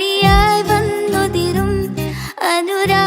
പണിയായി വന്നൊതിരും അനുരാ